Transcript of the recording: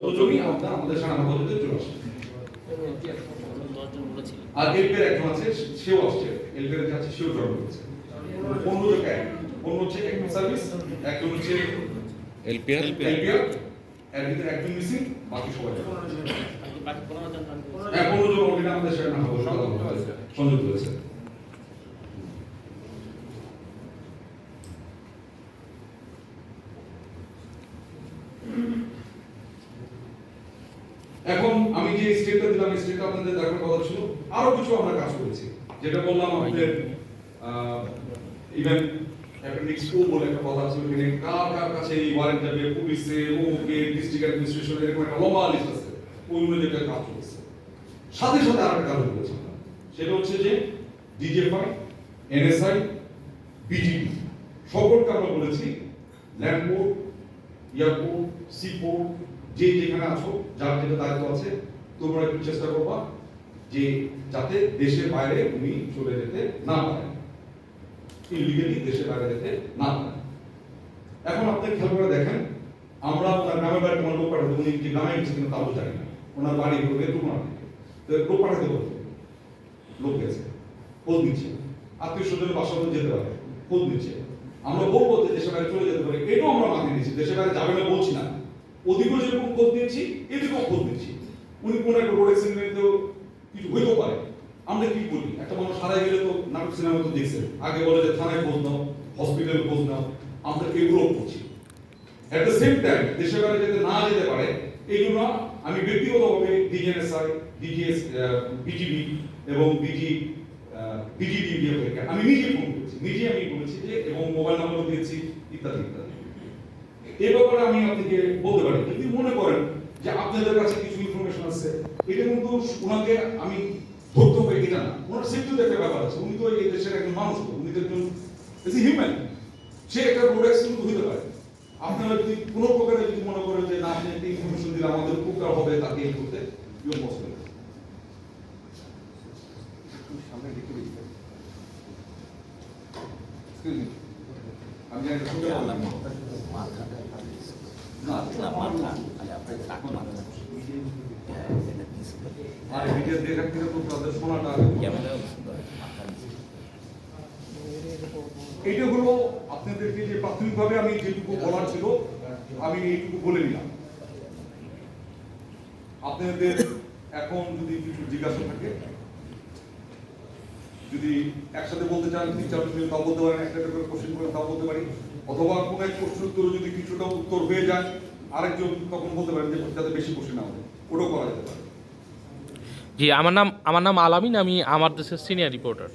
তো জমি আপনার আমাদের বলতে চলে আসে। আর এলপের একজন আছে সেও আসছে। এলপের আছে সেও জয়েন করেছে জন এক অন্য হচ্ছে এক সার্ভিস একজন হচ্ছে এলপিআর? এলপিআর। এর ভিতরে একজন মিসিং বাকি সবাই যাবে। বাকি পনেরো জন হ্যাঁ পনেরো জন আমাদের সেখানে নাম সংযুক্ত হয়েছে এখন আমি যে স্টেটটা দিলাম, এই স্টেটটা আপনাদের দেখার কথা ছিল, আরও কিছু আমরা কাজ করেছি। যেটা বললাম আপনাদের ইভেন অ্যাপেন্ডিক্স ও বলে একটা কথা আছে, ওখানে কার কার কাছে এই ওয়ারেন্ট যাবে, পুলিশে ওকে ডিস্ট্রিক্ট অ্যাডমিনিস্ট্রেশন এরকম একটা লম্বা লিস্ট আছে ওই অনুযায়ী একটা কাজ চলছে সাথে সাথে আরেকটা কাজ করেছি সেটা হচ্ছে যে ডিজিএফআই এনএসআই বিজিবি সকলকে আমরা বলেছি land port airport sea port যে যেখানে আছো, যার যেটা দায়িত্ব আছে, তোমরা একটু চেষ্টা করবা যে যাতে দেশের বাইরে উনি চলে যেতে না পারেন। ইলিগালি দেশের বাইরে যেতে না পারেন। এখন আপনি খেয়াল করে দেখেন, আমরা ওনার গ্রামের বাড়ি কোনো লোক পাঠাতে, উনি যে গ্রামে গেছে কিন্তু তাও জানি না। ওনার বাড়ি হলো এটুকুনার দিকে তো লোক পাঠাতে বলতে লোক গেছে, খোঁজ নিচ্ছে। আত্মীয় স্বজনের বাসা যেতে পারে, খোঁজ নিচ্ছে। আমরা বলব যে দেশের বাইরে চলে যেতে পারে। এটাও আমরা মানিয়ে নিচ্ছি দেশের বাইরে যাবে না বলছি না। ওদিকেও যেরকম খোঁজ নিচ্ছি এদিকেও খোঁজ নিচ্ছি উনি কোন একটা রোড অ্যাক্সিডেন্টেও কিছু হইতেও পারে। আমরা কি করি? একটা মানুষ হারাই গেলে তো নাটক সিনেমা তো দেখছেন আগে বলে যে থানায় খোঁজ নাও হসপিটালে খোঁজ নাও। আমরা এগুলো করছি। এট দ্য সেম টাইম দেশের বাইরে যেতে না যেতে পারে, এই জন্য আমি ব্যক্তিগতভাবে ডিএনএসআই ডিজিএস বিজিবি এবং বিজি বিজিডি আমি নিজে ফোন নিজে আমি বলেছি যে, এবং মোবাইল নাম্বারও দিয়েছি, ইত্যাদি ইত্যাদি। এই ব্যাপারে আমি আপনাকে বলতে পারি, যদি মনে করেন যে আপনাদের কাছে কিছু ইনফরমেশন আছে, এটা কিন্তু ওনাকে আমি ধরতে হবে এটা না। ওনার সেফটিতে একটা ব্যাপার আছে, উনি তো এই দেশের একজন মানুষ, উনি তো একজন হিউম্যান সে একটা রোড অ্যাক্সিডেন্ট হতে পারে। আপনারা যদি কোনো প্রকারে যদি মনে করেন যে, না, আপনি একটা ইনফরমেশন দিলে আমাদের উপকার হবে তাকে এই করতে ইউর পসিবল সামনে দেখতে এক্সকিউজ মি আমি জানি না শুনতে পারলাম না। না মাথা আরে আপনার টাকা মাথা আর ভিডিও দেখার থেকে তো তাদের শোনাটা ক্যামেরা এইটা হলো আপনাদেরকে যে প্রাথমিকভাবে আমি যেটুকু বলার ছিল আমি এইটুকু বলে নিলাম। আপনাদের এখন যদি কিছু জিজ্ঞাসা থাকে যদি একসাথে বলতে চান, তিন চার মিনিট তাও বলতে পারেন একটা করে কোশ্চেন করে তাও বলতে পারি। অথবা কোনো এক প্রশ্ন উত্তর যদি কিছুটা উত্তর হয়ে যায়, আরেকজন তখন বলতে পারেন যে যাতে বেশি কোশ্চেন না হয়। ওটাও করা যেতে পারে। জি, আমার নাম আমার নাম আলামিন আমি আমার দেশের সিনিয়র রিপোর্টার